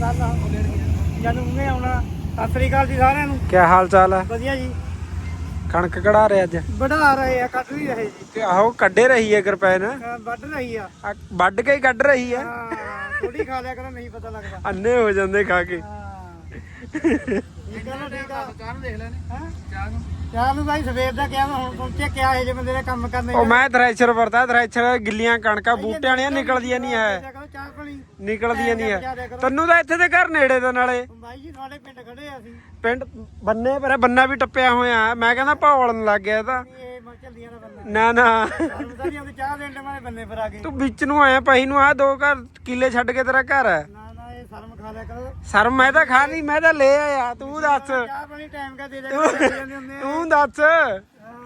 ਕੱਲ ਜਦ ਉਹਨੇ ਆਉਣਾ ਸਤਿ ਸ੍ਰੀ ਅਕਾਲ ਜੀ ਸਾਰਿਆਂ ਨੂੰ ਕੀ ਹਾਲ ਚਾਲ ਹੈ? ਵਧੀਆ ਜੀ। ਕਣਕ ਕਢਾ ਰਹੇ ਅੱਜ? ਵਢਾ ਰਹੇ ਆ ਕੱਢ ਵੀ ਰਹੇ ਜੀ। ਤੇ ਆਹੋ ਕੱਢੇ ਰਹੀ ਹੈ ਕਿਰਪੈਨ। ਅਹ ਵੱਢ ਰਹੀ ਆ। ਆ ਵੱਢ ਕੇ ਹੀ ਕੱਢ ਰਹੀ ਹੈ? ਹਾਂ ਥੋੜੀ ਖਾ ਲਿਆ ਕਰੋ ਨਹੀਂ ਪਤਾ ਲੱਗਦਾ। ਅੰਨੇ ਹੋ ਜਾਂਦੇ ਖਾ ਕੇ। ਹਾਂ। ਠੀਕ ਆ ਨਾ ਠੀਕ ਆ। ਚਾਹ ਨੂੰ ਦੇਖ ਲੈਣੇ। ਹਾਂ? ਚਾਹ ਨੂੰ। ਚਾਹ ਨੂੰ ਭਾਈ ਸਵੇਰ ਦਾ ਕਿਹਾ ਮੈਂ ਹੁਣ ਪਹੁੰਚੇ ਕਿਆ ਇਹ ਜੇ ਬੰਦੇ ਦਾ ਕੰਮ ਕਰਨੇ ਉਹ ਮੈਂ ਥ੍ਰੈਸ਼ਰ ਵਰਤਾ ਥ੍ਰੈਸ਼ਰ ਗਿੱਲੀਆਂ ਕਣਕਾਂ ਬੂਟਿਆਂ ਵਾਲੀਆਂ ਨਿਕਲਦੀਆਂ ਨਹੀਂ ਹੈ ਨਿਕਲਦੀਆਂ ਨਹੀਂ ਹੈ ਤੈਨੂੰ ਤਾਂ ਇੱਥੇ ਦੇ ਘਰ ਨੇੜੇ ਦੇ ਨਾਲੇ। ਬਾਈ ਜੀ ਤੁਹਾਡੇ ਪਿੰਡ ਖੜੇ ਆ ਅਸੀਂ। ਪਿੰਡ ਬੰਨੇ ਪਰ ਬੰਨਾ ਵੀ ਟੱਪਿਆ ਹੋਇਆ। ਮੈਂ ਕਹਿੰਦਾ ਭੌਲਣ ਲੱਗ ਗਿਆ ਇਹ ਤਾਂ। ਇਹ ਮੈਂ ਚੱਲੀਆਂ ਦਾ ਬੰਦਾ ਨਾ ਨਾ। ਸਾਨੂੰ ਤਾਂ ਨਹੀਂ ਆਉਂਦੀ ਚਾਹ ਦੇਣ ਦੇ ਮਾਰੇ ਬੰਨੇ ਪਰ ਆ ਗਏ। ਤੂੰ ਵਿੱਚ ਨੂੰ ਆਇਆ ਪਈ ਨੂੰ ਆ ਦੋ ਘਰ ਕਿੱਲੇ ਛੱਡ ਕੇ ਤੇਰਾ ਘਰ ਹੈ। ਨਾ ਨਾ ਇਹ ਸ਼ਰਮ ਖਾ ਲਿਆ ਕਰੋ। ਸਰ ਮੈਂ ਤਾਂ ਖਾ ਲਈ ਮੈਂ ਤਾਂ ਲੈ ਆਇਆ। ਤੂੰ ਦੱਸ। ਚਾਹ ਪਾਣੀ ਟਾਈਮ ਕਾ ਦੇ ਦੇ ਕੇ ਜਾਂਦੇ ਹੁੰਦੇ ਆ। ਤੂੰ ਦੱਸ।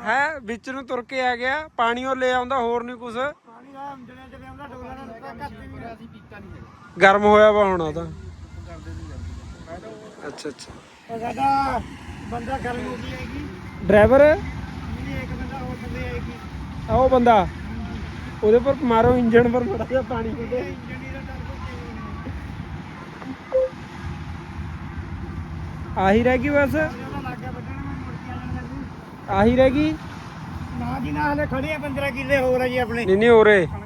ਹੈ ਵਿੱਚ ਨੂੰ ਤੁਰ ਕੇ ਆ ਗਿਆ। ਪਾਣੀ ਉਹ ਲੈ ਆਉਂਦਾ ਹੋਰ ਨਹੀਂ ਕੁਛ। ਪਾਣੀ ਦਾ ਅੰਦਰੇ ਤੇ ਆਉਂਦਾ ਡੋਲਾ ਨਾਲ ਵੀ ਨਹੀਂ ਗਰਮ ਹੋਇਆ ਵਾ ਹੁਣ ਉਹ ਤਾਂ। ਅੱਛਾ ਅੱਛਾ। ਉਹ ਸਾਡਾ ਬੰਦਾ ਗਰਮ ਹੋ ਗਈ ਹੈਗੀ ਡਰਾਈਵਰ? ਨਹੀਂ ਇੱਕ ਬੰਦਾ ਹੋਰ ਥੱਲੇ ਆਏਗੀ। ਆਓ ਬੰਦਾ? ਉਹਦੇ ਪਰ ਮਾਰੋ ਇੰਜਣ ਪਰ ਜਿਹਾ ਪਾਣੀ ਆਹੀ ਰਹਿ ਗਈ ਬਸ। ਆ ਆਹੀ ਰਹਿ ਗਈ? ਨਾ ਜੀ ਨਾ ਹਲੇ ਖੜੇ ਆ 15 ਕਿੱਲੇ ਹੋਰ ਆ ਜੀ ਆਪਣੇ। ਨਹੀਂ ਨਹੀਂ ਉਰੇ। ਆ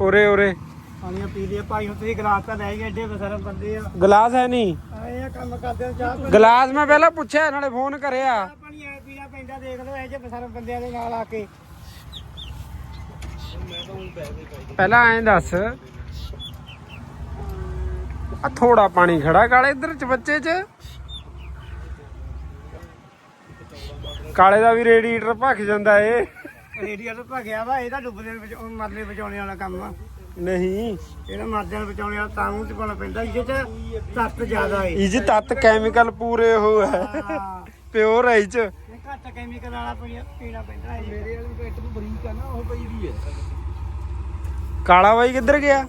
ਉਰੇ ਉਰੇ। ਪਾਣੀਆਂ ਪੀ ਲਿਆ ਭਾਈ ਹੁਣ ਤੁਸੀਂ ਗਲਾਸ ਤਾਂ ਲੈ ਗਏ ਐਡੇ ਬਸਰਮ ਬੰਦੇ ਆ। ਗਲਾਸ ਹੈ ਨਹੀਂ। ਆਏ ਆ ਕੰਮ ਕਰਦੇ ਆ ਚਾਹ ਪਾਣੀ- ਗਲਾਸ ਮੈਂ ਪਹਿਲਾਂ ਪੁੱਛਿਆ ਨਾਲੇ ਫੋਨ ਕਰਿਆ। ਚਾਹ ਪਾਣੀ ਐ ਪੀਣਾ ਪੈਂਦਾ ਦੇਖ ਲਓ ਇਹ ਜੇ ਬਸਰਮ ਬੰਦਿਆਂ ਦੇ ਨਾਲ ਆ ਕੇ। ਪਹਿਲਾਂ ਐਂ ਦੱਸ। ਆ ਥੋੜਾ ਪਾਣੀ ਖੜਾ ਕਾਲੇ ਇੱਧਰ ਚ ਬੱਚੇ ਚ। ਕਾਲੇ ਦਾ ਵੀ ਰੇਡੀਏਟਰ ਭੱਖ ਜਾਂਦਾ ਏ। ਰੇਡੀਏਟਰ ਭਗਿਆ ਵਾ ਇਹਦਾ ਡੁੱਬਦੇ ਨੂੰ ਬਚਾ- ਮਰਨੇ ਬਚਾਉਣੇ ਵਾਲਾ ਕੰਮ ਆ। ਨਹੀਂ। ਇਹਦਾ ਮਰਦਿਆਂ ਨੂੰ ਬਚਾਉਣੇ ਵਾਲਾ ਤਾਂ ਨੂੰ ਚ ਪਾਉਣਾ ਪੈਂਦਾ ਇਹਦੇ ਚ ਤੱਤ ਜ਼ਿਆਦਾ ਏ। ਇਹ ਚ ਤੱਤ ਕੈਮੀਕਲ ਪੂਰੇ ਹੋ ਹੈ। ਹਾਂ। ਪਿਓਰ ਹੈ ਇਹ ਚ। ਇਹ ਘੱਟ ਕੈਮੀਕਲ ਵਾਲਾ ਪੀਣਾ ਪੀਣਾ ਪੈਂਦਾ ਹੈ ਮੇਰੇ ਵਾਲੀ ਪੈਟ ਨੂੰ ਬਰੀਕ ਆ ਨਾ ਉਹ ਪਈ ਵੀ ਹੈ ਕਾਲਾ ਬਾਈ ਕਿੱਧਰ ਗਿਆ?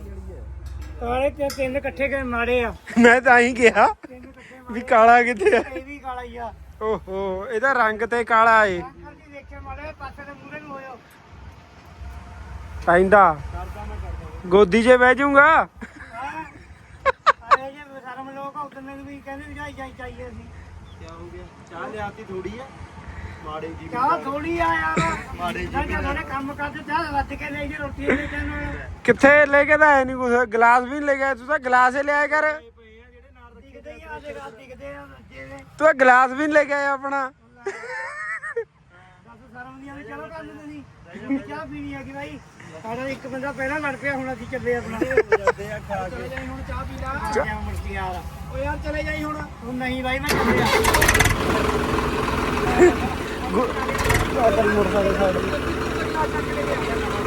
ਕਾਲੇ ਤੇ ਤਿੰਨ ਇਕੱਠੇ ਗਏ ਮਾੜੇ ਆ। ਮੈਂ ਤਾਂ ਹੀ ਕਿਹਾ ਤਿੰਨ ਇਕੱਠੇ ਵੀ ਕਾਲਾ ਕਿੱਥੇ ਆ? ਇਹ ਵੀ ਕਾਲਾ ਹੀ ਆ। ਓਹੋ ਇਹਦਾ ਰੰਗ ਤੇ ਕਾਲਾ ਏ। ਅੰਕਲ ਜੀ ਦੇਖੇ ਮਾੜੇ ਪਾਸੇ ਦੇ ਮੂਰੇ ਨੂੰ ਹੋਇਓ। ਪੈਂਦਾ। ਕਰਦਾ ਮੈਂ ਕਰਦਾ ਗੋਦੀ 'ਚ ਬਹਿ ਜਾਊਂਗਾ। ਹਾਂ। ਆਏ ਜੇ ਸ਼ਰਮ ਲੋਕ ਆ ਉਦੋਂ ਮੈਨੂੰ ਵੀ ਕਹਿੰਦੇ ਵੀ ਜਾਈ ਜਾਈ ਚਾਹੀਏ ਸੀ ਕੀ ਹੋ ਗਿਆ? ਚਾਹ ਲਿਆਤੀ ਥੋੜੀ ਆ? ਮਾੜੇ ਜੀ ਚਾਹ ਥੋੜੀ ਆ ਯਾਰ। ਮਾੜੇ ਜੀ ਨਾ ਜਦੋਂ ਨੇ ਕੰਮ ਕਰਦੇ ਚਾਹ ਰੱਜ ਕੇ ਲੈ ਜੇ ਰੋਟੀ ਲੈ ਕੇ ਨਾਲ ਕਿੱਥੇ ਲੈ ਕੇ ਤਾਂ ਆਇਆ ਨਹੀਂ ਕੁਛ? ਗਲਾਸ ਵੀ ਨਹੀਂ ਲੈ ਗਿਆ ਤੂੰ ਤਾਂ ਗਲਾਸ ਹੀ ਲਿਆਇਆ ਕਰ। ਤੂੰ ਤਾਂ ਗਲਾਸ ਵੀ ਨਹੀਂ ਲੈ ਕੇ ਆਇਆ ਆਪਣਾ। ਦੱਸ ਸ਼ਰਮ ਨਹੀਂ ਆਉਂਦੀ ਚਲੋ ਲਓ ਤੁਸੀਂ। ਤੁਸੀਂ ਚਾਹ ਪੀਣੀ ਆ ਕਿ ਭਾਈ ਸਾਡਾ ਇੱਕ ਬੰਦਾ ਪਹਿਲਾਂ ਲੜ ਪਿਆ ਹੁਣ ਅਸੀਂ ਚੱਲੇ ਆਪਣਾ। ਜਾਂਦੇ ਆ ਖਾ ਕੇ। ਜਾਈ ਹੁਣ ਚਾਹ ਪੀ ਲਾ। ਕਿਆ ਮੁਰਕੀ ਯਾਰ। ਓ ਯਾਰ ਚਲੇ ਜਾਈ ਹੁਣ। ਹੁਣ ਨਹੀਂ ਭਾਈ ਮੈਂ ਚੱਲਿਆ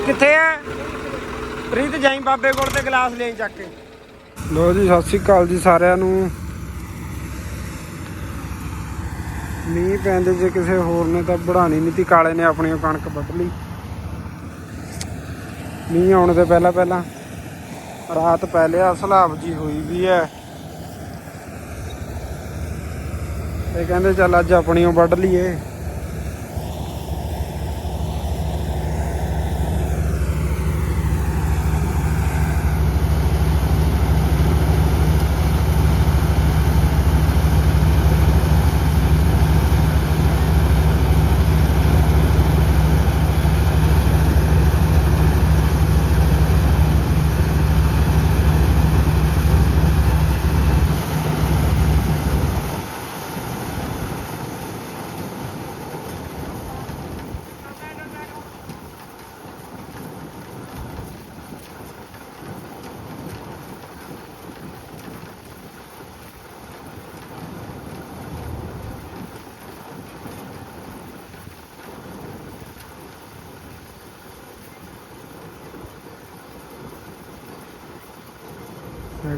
ਕਿੱਥੇ ਆ ਪ੍ਰੀਤ ਜਾਈ ਬਾਬੇ ਕੋਲ ਤੇ ਗਲਾਸ ਲੈ ਚੱਕ ਕੇ। ਲੋ ਜੀ ਸਤਿ ਸ੍ਰੀ ਅਕਾਲ ਜੀ ਸਾਰਿਆਂ ਨੂੰ। ਮੀਂਹ ਪੈਂਦੇ ਜੇ ਕਿਸੇ ਹੋਰ ਨੇ ਤਾਂ ਬੜਾਣੀ ਨਹੀਂ ਤੀ ਕਾਲੇ ਨੇ ਆਪਣੀ ਕਣਕ ਵੱਢ ਲਈ। ਮੀਂਹ ਆਉਣ ਦੇ ਪਹਿਲਾਂ ਪਹਿਲਾਂ। ਰਾਤ ਪੈ ਲਿਆ ਸਲਾਬ ਜੀ ਹੋਈ ਵੀ ਹੈ ਤੇ ਕਹਿੰਦੇ ਚੱਲ ਅੱਜ ਆਪਣੀ ਉਹ ਵੱਢ ਲਈਏ।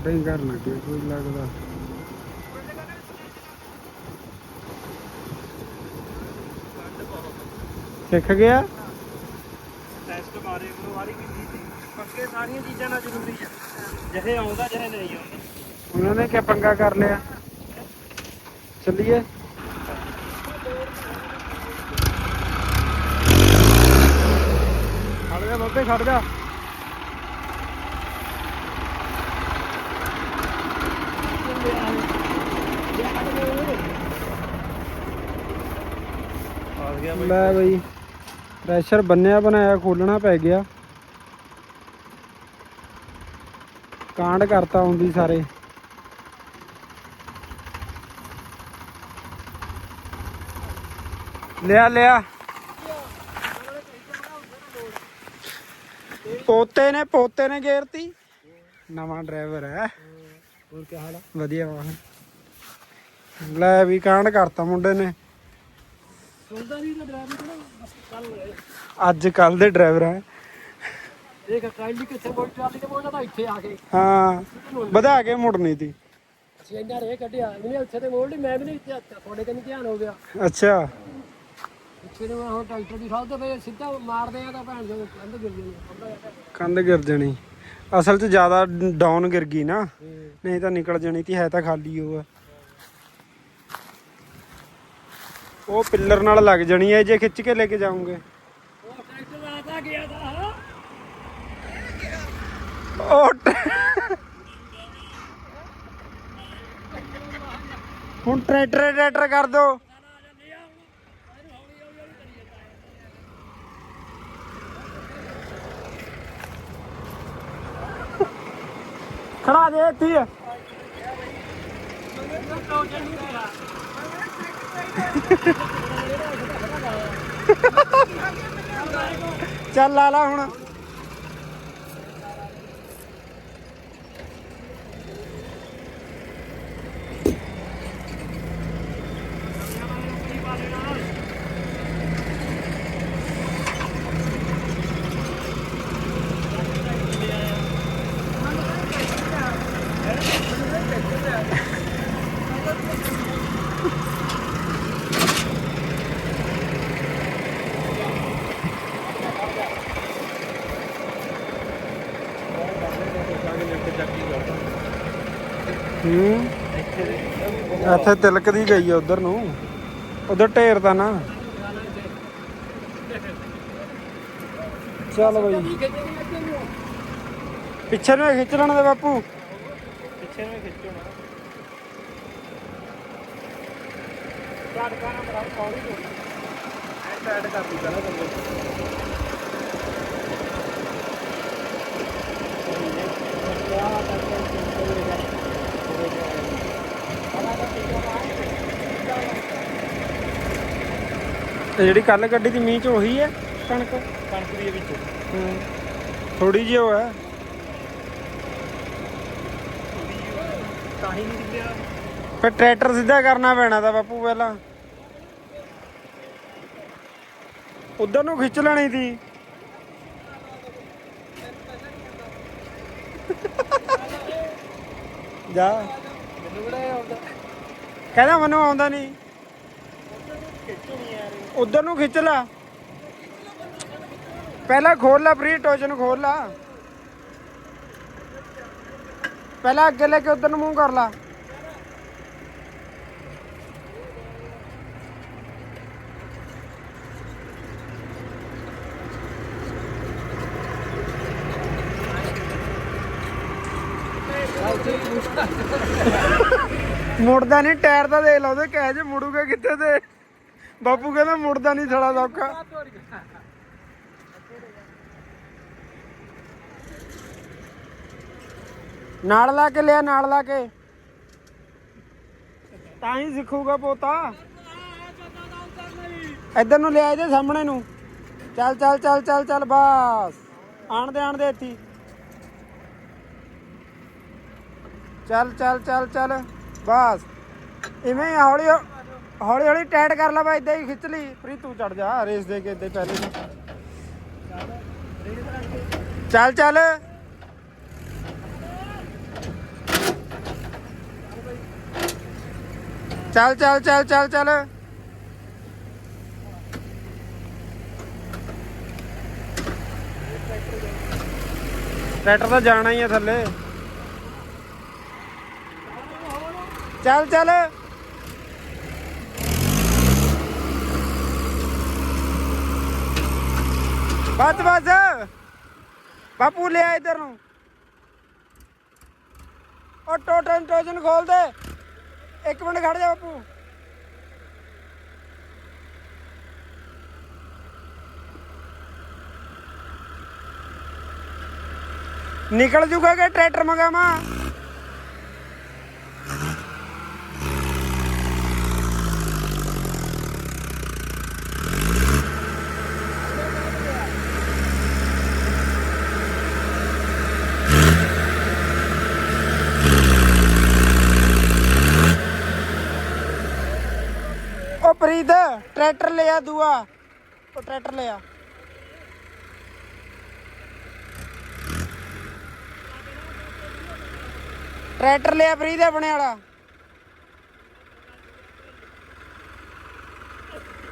ਸੈਟਿੰਗ ਕਰਨ ਲੱਗੇ ਕੋਈ ਲੱਗਦਾ ਸਿੱਖ ਗਿਆ ਟੈਸਟ ਮਾਰੇ ਇੱਕ ਵਾਰੀ ਕੀਤੀ ਸੀ ਪੱਕੇ ਸਾਰੀਆਂ ਚੀਜ਼ਾਂ ਨਾਲ ਜ਼ਰੂਰੀ ਆ ਜਿਹੇ ਆਉਂਦਾ ਜਿਹੇ ਨਹੀਂ ਆਉਂਦਾ ਉਹਨਾਂ ਨੇ ਕਿਆ ਪੰਗਾ ਕਰ ਲਿਆ ਚੱਲੀਏ ਖੜ ਜਾ ਬੱਬੇ ਖੜ ਜਾ ਗਿਆ ਬਾਈ? ਲੈ ਬਈ ਪ੍ਰੈਸ਼ਰ ਬੰਨਿਆ ਬਣਾਇਆ ਖੋਲਣਾ ਪੈ ਗਿਆ। ਕਾਂਡ ਕਰਤਾ ਹੁੰਦੀ ਸਾਰੇ। ਲਿਆ ਲਿਆ। ਪੋਤੇ ਨੇ ਪੋਤੇ ਨੇ ਗੇਰਤੀ। ਨਵਾਂ ਡਰਾਈਵਰ ਹੈ। ਹੋਰ ਕੀ ਹਾਲ ਵਧੀਆ ਵਾਹਨ। ਲੈ ਵੀ ਕਾਂਡ ਕਰਤਾ ਮੁੰਡੇ ਨੇ। ਸੁਣਦਾ ਨਹੀਂ ਨਾ ਡਰਾਈਵਰ ਕੋਲ ਕੱਲ ਅੱਜ ਕੱਲ ਦੇ ਡਰਾਈਵਰ ਹੈ ਦੇਖ ਕਾਇਲੀ ਕਿੱਥੇ ਬੋਲ ਟਰਾਲੀ ਤੇ ਬੋਲਦਾ ਤਾਂ ਇੱਥੇ ਆ ਕੇ। ਹਾਂ ਵਧਾ ਕੇ ਮੁੜਨੀ ਤੀ। ਅਸੀਂ ਇੰਨਾ ਰੇ ਕੱਢਿਆ ਇਹਨੇ ਉੱਥੇ ਤੇ ਮੋੜ ਲਈ ਮੈਂ ਵੀ ਨਹੀਂ ਤੁਹਾਡੇ ਕੰਨੀ ਧਿਆਨ ਹੋ ਗਿਆ। ਅੱਛਾ। ਪਿੱਛੇ ਨੂੰ ਹੁਣ ਟਰੈਕਟਰ ਦੀ ਖਾਲ ਤੇ ਫੇ ਸਿੱਧਾ ਮਾਰਦੇ ਆ ਤਾਂ ਭੈਣ ਜੋ ਕੰਧ ਗਿਰ ਜਾਂਦੀ ਕੰਧ ਗਿਰ ਜਾਣੀ। ਅਸਲ 'ਚ ਜ਼ਿਆਦਾ ਡਾਊਨ ਗਿਰ ਗਈ ਨਾ। ਨਹੀਂ ਤਾਂ ਨਿਕਲ ਜਾਣੀ ਤੀ ਹੈ ਤਾਂ ਖਾਲੀ ਉਹ ਆ। ਉਹ ਪਿੱਲਰ ਨਾਲ ਲੱਗ ਜਾਣੀ ਹੈ ਜੇ ਖਿੱਚ ਕੇ ਲੈ ਕੇ ਜਾਉਂਗੇ ਉਹ ਟਰੈਕਟਰ ਆਦਾ ਗਿਆ ਤਾਂ ਉਹ ਹੁਣ ਟਰੈਕਟਰ ਟਰੈਕਟਰ ਕਰ ਦੋ। ਖੜਾ ਦੇ ਇੱਥੇ ਚੱਲ ਲਾ ਲਾ ਹੁਣ। ਇੱਥੇ ਤਿਲਕਦੀ ਗਈ ਆ ਉਧਰ ਨੂੰ। ਉਧਰ ਢੇਰ ਦਾ ਨਾ। ਚੱਲ ਬਈ। ਪਿੱਛੇ ਨੂੰ ਖਿੱਚ ਲੈਣ ਦੇ ਬਾਪੂ। ਪਿੱਛੇ ਨੂੰ ਖਿੱਚੋ ਨਾ। ਐਡ ਕਰ ਦਿੱਤਾ ਨਾ। ਬੰਦੇ ਤੇ ਜਿਹੜੀ ਕੱਲ ਗੱਡੀ ਦੀ ਮੀਂਹ ਚ ਉਹੀ ਹੈ ਕਣਕ? ਕਣਕ ਦੀ ਵਿੱਚ ਥੋੜੀ ਜਿਹੀ ਉਹ ਹੈ। ਤਾਂ ਹੀ ਨਹੀਂ ਨਿਕਲਿਆ ਫਿਰ ਟਰੈਕਟਰ ਸਿੱਧਾ ਕਰਨਾ ਪੈਣਾ ਤਾਂ ਬਾਪੂ ਪਹਿਲਾਂ। ਉਧਰ ਨੂੰ ਖਿੱਚ ਲੈਣੀ ਸੀ। ਜਾ। ਮੈਨੂੰ ਕਿਹੜਾ ਆਉਂਦਾ? ਕਹਿੰਦਾ ਮੈਨੂੰ ਆਉਂਦਾ ਨਹੀਂ। ਉਧਰ ਨੂੰ ਖਿੱਚ ਲਾ। ਪਹਿਲਾਂ ਖੋਲ ਲਾ ਫਰੀ ਟੋਚਨ ਖੋਲ ਲਾ। ਪਹਿਲਾਂ ਅੱਗੇ ਲੈ ਕੇ ਉਧਰ ਨੂੰ ਮੂੰਹ ਕਰ ਲਾ। ਮੁੜਦਾ ਨਹੀਂ ਟਾਇਰ ਦਾ ਦੇ ਲਾ, ਉਹਦੇ ਕਹਿ ਜੇ ਮੁੜੂਗਾ ਕਿੱਥੇ ਤੇ। ਬਾਪੂ ਕਹਿੰਦਾ ਮੁੜਦਾ ਨਹੀਂ ਥੜਾ ਸੌਖਾ। ਨਾਲ ਲਾ ਕੇ ਲਿਆ, ਨਾਲ ਲਾ ਕੇ। ਤਾਂ ਹੀ ਸਿੱਖੂਗਾ ਪੋਤਾ। ਇੱਧਰ ਨੂੰ ਲਿਆ ਇਹਦੇ ਸਾਹਮਣੇ ਨੂੰ। ਚੱਲ ਚੱਲ ਚੱਲ ਚੱਲ ਚੱਲ, ਬਸ। ਆਣ ਦੇ ਆਣ ਦੇ ਇੱਥੇ ਚੱਲ ਚੱਲ ਚੱਲ ਚੱਲ, ਬਸ। ਇਵੇਂ ਹੀ ਹੌਲੀ ਹੌਲੀ ਹੌਲੀ ਟਾਈਟ ਕਰ ਲਾ ਬਾ ਇਦਾਂ ਹੀ ਖਿੱਚ ਲਈ। ਫਰੀ ਤੂੰ ਚੜ ਜਾ, ਰੇਸ ਦੇ ਕੇ ਇੱਦਾਂ ਪਹਿਲੇ ਨੂੰ ਚੱਲ ਚੱਲ। ਚੱਲ ਚੱਲ ਚੱਲ ਚੱਲ ਚੱਲ। ਟਰੈਕਟਰ ਤਾਂ ਜਾਣਾ ਹੀ ਆ ਥੱਲੇ। ਚੱਲ ਚੱਲ। ਬਸ ਬਸ। ਬਾਪੂ ਲਿਆ ਇਧਰ ਨੂੰ। ਉਹ ਟੋਟਨ ਟੋਜਨ ਖੋਲ ਦੇ। ਇੱਕ ਮਿੰਟ ਖੜ ਜਾ ਬਾਪੂ। ਨਿਕਲ ਜੂਗਾ ਕਿ ਟਰੈਕਟਰ ਮੰਗਾਵਾ? ਪ੍ਰੀਤ, ਟਰੈਕਟਰ ਲਿਆ ਦੂਆ। ਉਹ ਟਰੈਕਟਰ ਲਿਆ। ਟਰੈਕਟਰ ਲਿਆ ਪ੍ਰੀਤ ਆਪਣੇ ਵਾਲਾ।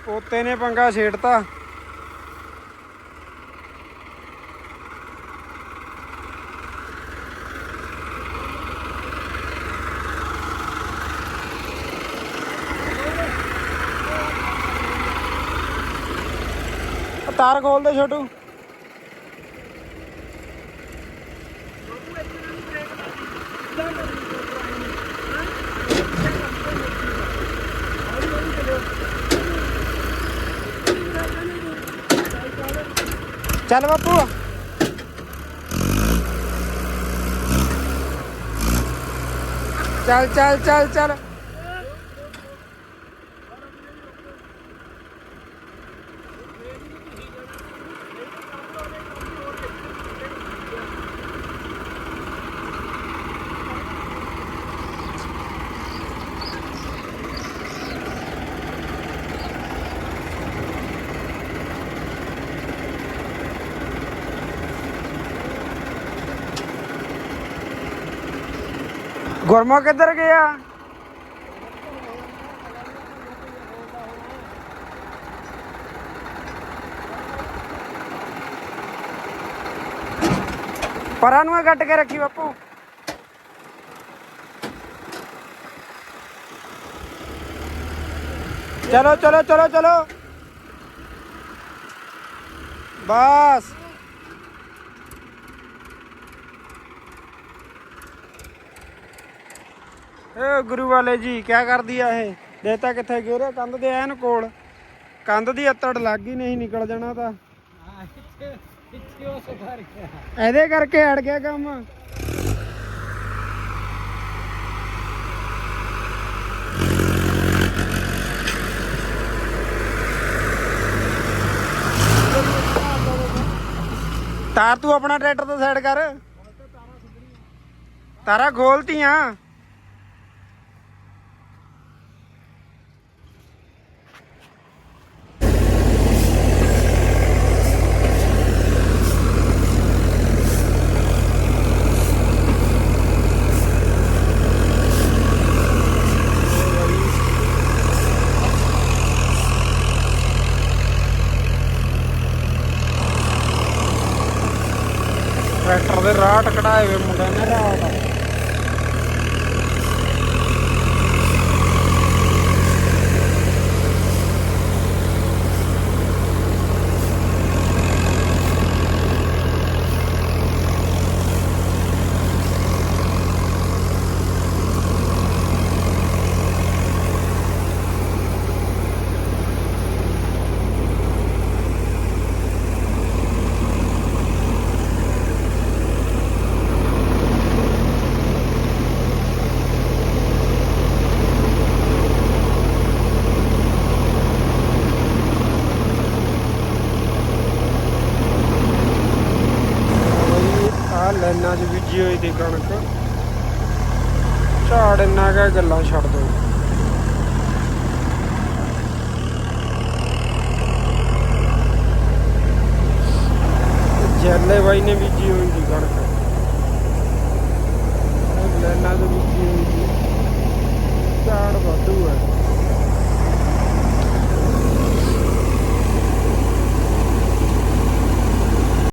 ਪੋਤੇ ਨੇ ਪੰਗਾ ਛੇੜਤਾ। ਤਾਰ ਖੋਲ ਦੇ ਛੋਟੂ। ਚੱਲ ਬਾਪੂ। ਚੱਲ ਚੱਲ ਚੱਲ ਚੱਲ। ਗੁਰਮਾ ਕਿੱਧਰ ਗਿਆ ਪਰਾਂ ਨੂੰ ਇਹ ਗੱਟ ਕੇ ਰੱਖੀ ਬਾਪੂ ਚਲੋ ਚਲੋ ਚਲੋ ਚਲੋ ਏ ਗੁਰੂ ਵਾਲੇ ਜੀ, ਕਿਆ ਕਰਦੀ ਆ ਇਹ? ਦੇਤਾ ਕਿੱਥੇ ਗੇਰੇ ਕੰਧ ਦੇ ਐਨ ਕੋਲ। ਕੰਧ ਦੀ ਅੱਤੜ ਲੱਗ ਹੀ ਨਹੀਂ ਨਿਕਲ ਜਾਣਾ ਤਾਂ। ਇਹਦੇ ਕਰਕੇ ਅੜ ਗਿਆ ਕੰਮ। ਤਾਰ ਤੂੰ ਆਪਣਾ ਟਰੈਕਟਰ ਤੋਂ ਸਾਈਡ ਕਰ। ਤਾਰਾ ਖੋਲਤੀਆਂ। ਟਰੈਕਟਰ ਦੇ ਵੇ ਮੁੰਡੇ ਨੇ। ਹੋਈ ਦੀ ਕਣਕ ਝਾੜ ਇੰਨਾ ਕਾ ਗੱਲਾਂ ਛੱਡ ਦੋ। ਜਰਲੇ ਬਾਈ ਨੇ ਬੀਜੀ ਹੋਈ ਦੀ ਕਣਕ। ਲੈਣਾ ਤੋਂ ਬੀਜੀ ਹੋਈ ਦੀ ਝਾੜ ਵਾਧੂ ਹੈ।